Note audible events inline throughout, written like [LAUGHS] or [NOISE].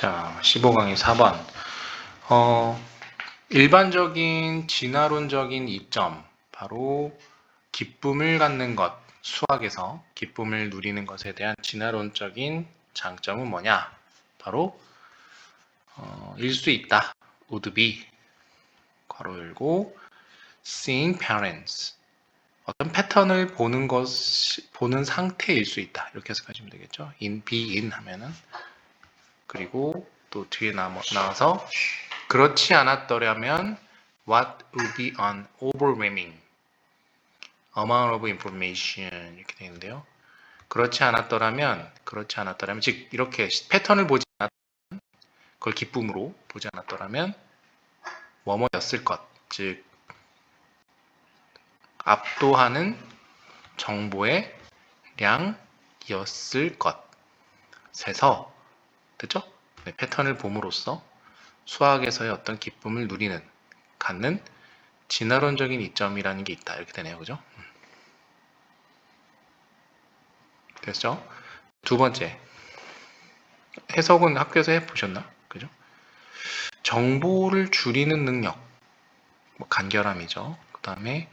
자, 15강의 4번. 어, 일반적인 진화론적인 이점, 바로 기쁨을 갖는 것, 수학에서 기쁨을 누리는 것에 대한 진화론적인 장점은 뭐냐? 바로 어, 일수 있다. would be 괄호 열고 seeing parents 어떤 패턴을 보는 것 보는 상태일 수 있다. 이렇게 해석하시면 되겠죠. in be in 하면은 그리고 또 뒤에 나와- 나와서 그렇지 않았더라면 what would be an overwhelming amount of information 이렇게 되는데요. 그렇지 않았더라면 그렇지 않았더라면 즉 이렇게 패턴을 보지 않았 그걸 기쁨으로 보지 않았더라면 뭐뭐였을 것, 즉 압도하는 정보의 량이었을 것에서 됐죠? 네, 패턴을 봄으로써 수학에서의 어떤 기쁨을 누리는, 갖는 진화론적인 이점이라는 게 있다. 이렇게 되네요. 그죠? 음. 됐죠? 두 번째. 해석은 학교에서 해보셨나? 그죠? 정보를 줄이는 능력. 뭐 간결함이죠. 그 다음에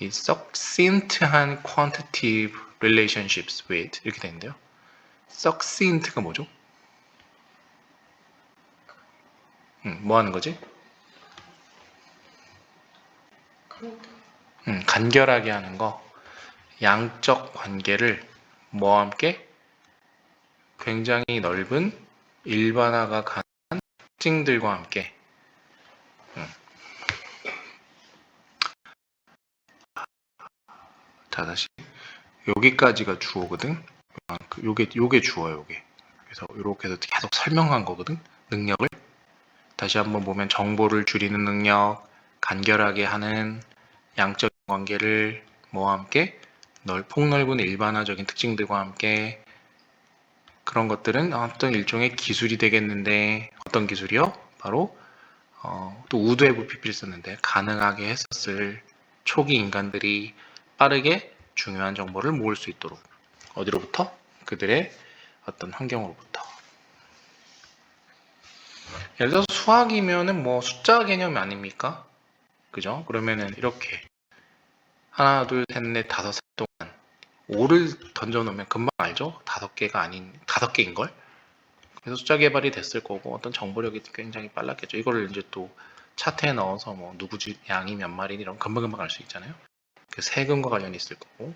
이 succinct한 quantitative relationships with 이렇게 되는데요. succinct가 뭐죠? 음, 뭐 하는 거지? 음, 간결하게 하는 거. 양적 관계를 뭐와 함께? 굉장히 넓은 일반화가 가능한 특징들과 함께. 음. 자 다시. 여기까지가 주어거든? 아, 그 요게 요게 주어요 요게. 그래서 이렇게 해서 계속 설명한 거거든? 능력을 다시 한번 보면 정보를 줄이는 능력 간결하게 하는 양적 관계를 뭐와 함께 넓, 폭넓은 일반화적인 특징들과 함께 그런 것들은 어떤 일종의 기술이 되겠는데 어떤 기술이요? 바로 어, 또 우드웨브 PP를 썼는데 가능하게 했었을 초기 인간들이 빠르게 중요한 정보를 모을 수 있도록 어디로부터? 그들의 어떤 환경으로부터 예를 들어서 수학이면은 뭐 숫자 개념이 아닙니까? 그죠? 그러면은 이렇게 하나, 둘, 셋, 넷, 다섯 살 동안 5를 던져놓으면 금방 알죠? 다섯 개가 아닌 다섯 개인 걸. 그래서 숫자 개발이 됐을 거고 어떤 정보력이 굉장히 빨랐겠죠. 이거를 이제 또 차트에 넣어서 뭐 누구 집 양이 몇 마리 이런 거 금방 금방 알 수 있잖아요. 그 세금과 관련이 있을 거고.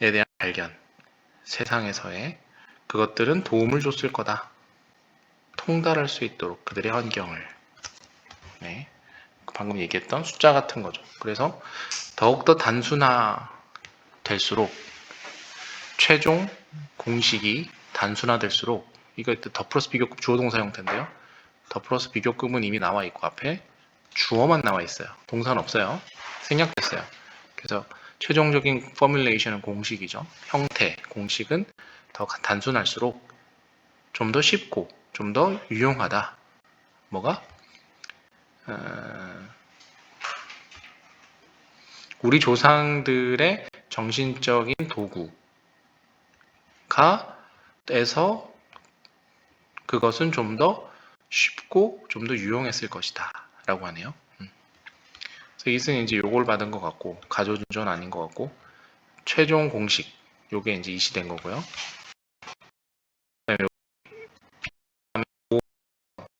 에 대한 발견, 세상에서의 그것들은 도움을 줬을 거다. 통달할 수 있도록 그들의 환경을. 네. 방금 얘기했던 숫자 같은 거죠. 그래서 더욱더 단순화 될수록 최종 공식이 단순화 될수록 이거 더 플러스 비교급 주어 동사 형태인데요. 더 플러스 비교급은 이미 나와 있고 앞에 주어만 나와 있어요. 동사는 없어요. 생략됐어요. 그래서 최종적인 포뮬레이션은 공식이죠. 형태, 공식은 더 단순할수록 좀 더 쉽고 좀 더 유용하다. 뭐가? 어, 우리 조상들의 정신적인 도구가 에서 그것은 좀 더 쉽고 좀 더 유용했을 것이다 라고 하네요. 음. 그래서 이승이 이제 요걸 받은 것 같고 가조준전 아닌 것 같고 최종 공식 요게 이제 이시된 거고요. 그다음에 요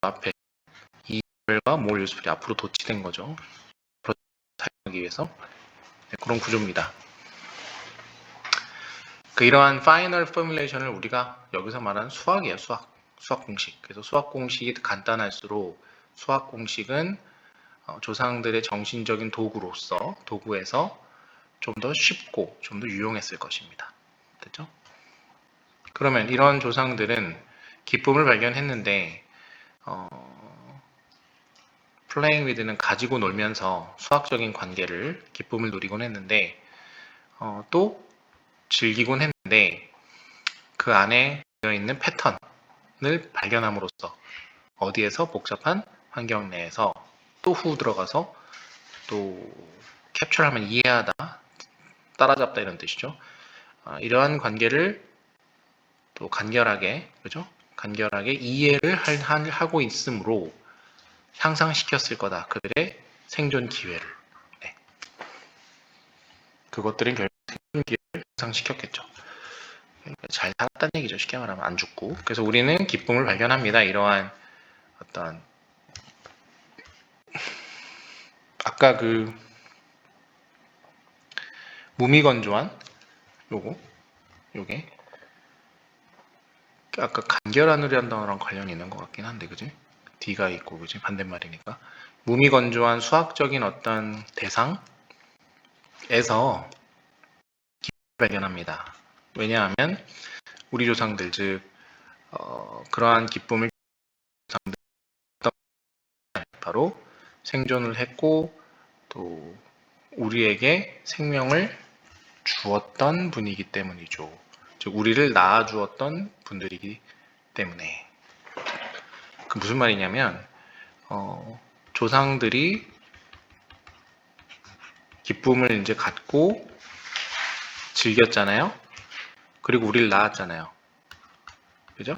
앞에 이별과 몰 유수풀이 앞으로 도치된 거죠. 사용하기 위해서 네, 그런 구조입니다. 그 이러한 파이널 포뮬레이션을 우리가 여기서 말하는 수학이에요. 수학. 수학 공식. 그래서 수학 공식이 간단할수록 수학 공식은 어, 조상들의 정신적인 도구로서 도구에서 좀 더 쉽고 좀 더 유용했을 것입니다. 됐죠? 그러면 이런 조상들은 기쁨을 발견했는데 어, 플레잉 위드는 가지고 놀면서 수학적인 관계를 기쁨을 누리곤 했는데 어, 또 즐기곤 했는데 그 안에 되어 있는 패턴을 발견함으로써 어디에서 복잡한 환경 내에서 또 후 들어가서 또 캡처하면 이해하다 따라잡다 이런 뜻이죠. 어, 이러한 관계를 또 간결하게 그죠? 간결하게 이해를 할- 할- 하고 있으므로 향상시켰을 거다. 그들의 생존 기회를. 네. 그것들은 결국 생존 기회를 향상시켰겠죠. 그러니까 잘 살았다는 얘기죠. 쉽게 말하면 안 죽고. 그래서 우리는 기쁨을 발견합니다. 이러한 어떤 아까 그 무미건조한 요거 요게 아까 간결한이라는 단어랑 관련이 있는 것 같긴 한데 그지? D가 있고 그지? 반대말이니까 무미건조한 수학적인 어떤 대상에서 발견합니다. 왜냐하면 우리 조상들 즉 어, 그러한 기쁨을 바로 생존을 했고 또 우리에게 생명을 주었던 분이기 때문이죠. 즉 우리를 낳아 주었던 분들이기 때문에 그 무슨 말이냐면 어, 조상들이 기쁨을 이제 갖고 즐겼잖아요. 그리고 우리를 낳았잖아요. 그죠?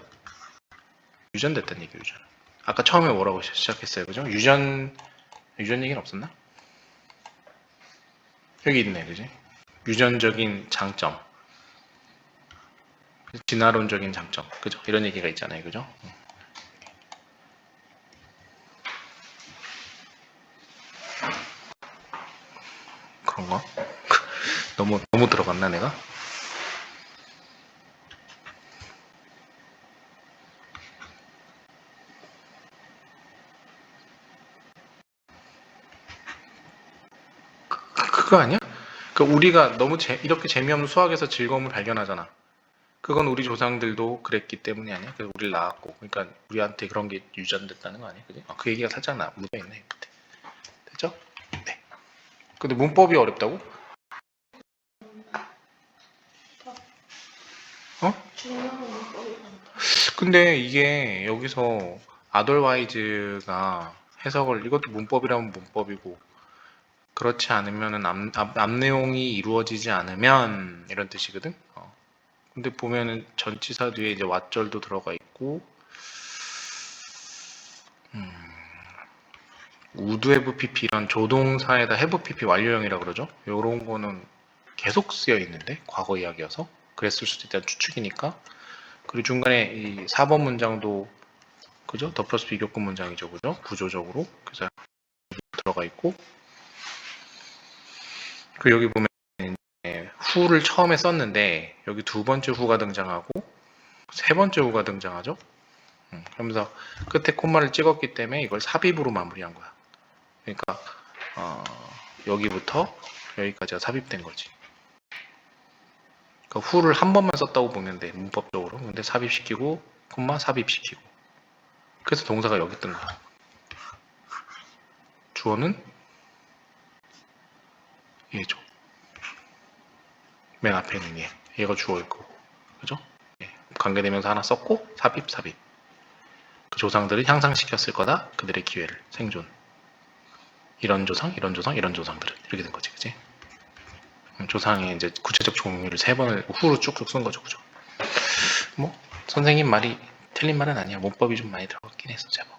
유전됐다는 얘기 유전. 아까 처음에 뭐라고 시- 시작했어요, 그죠? 유전 유전 얘기는 없었나? 여기 있네, 그지? 유전적인 장점, 진화론적인 장점, 그죠? 이런 얘기가 있잖아요, 그죠? 음. 그런가? [LAUGHS] 너무 너무 들어갔나 내가? 그- 그거 아니야? 그 우리가 너무 재- 이렇게 재미없는 수학에서 즐거움을 발견하잖아. 그건 우리 조상들도 그랬기 때문이 아니야. 그래서 우리를 낳았고, 그러니까 우리한테 그런 게 유전됐다는 거 아니야, 그지? 아, 그 얘기가 살짝 나 묻어 있네. 밑에. 됐죠? 네. 근데 문법이 어렵다고? 어? 근데 이게 여기서 아덜와이즈가 해석을 이것도 문법이라면 문법이고 그렇지 않으면은 앞, 앞, 앞 내용이 이루어지지 않으면 이런 뜻이거든. 어. 근데 보면은 전치사 뒤에 이제 왓절도 들어가 있고 음, 우드 해브 PP 이런 조동사에다 해브 PP 완료형이라 그러죠. 요런 거는 계속 쓰여 있는데 과거 이야기여서 그랬을 수도 있다는 추측이니까 그리고 중간에 이 4번 문장도 그죠? 더 플러스 비교급 문장이죠. 그죠? 구조적으로 그래서 들어가 있고 그 여기 보면 후를 처음에 썼는데 여기 두 번째 후가 등장하고 세 번째 후가 등장하죠. 음, 그러면서 끝에 콤마를 찍었기 때문에 이걸 삽입으로 마무리한 거야. 그러니까 어, 여기부터 여기까지가 삽입된 거지. 그러니까 후를 한 번만 썼다고 돼 문법적으로. 근데 삽입시키고 콤마 삽입시키고. 그래서 동사가 여기 뜬 거야. 주어는 얘죠. 맨 앞에 있는 얘. 얘가 주어있고. 그죠? 예. 관계대명사 하나 썼고, 삽입, 삽입. 그 조상들을 향상시켰을 거다. 그들의 기회를. 생존. 이런 조상, 이런 조상, 이런 조상들은. 이렇게 된 거지. 그지? 음, 조상의 이제 구체적 종류를 세 번을 후로 쭉쭉 쓴 거죠. 그죠? 뭐, 선생님 말이 틀린 말은 아니야. 문법이 좀 많이 들어갔긴 했어, 제법.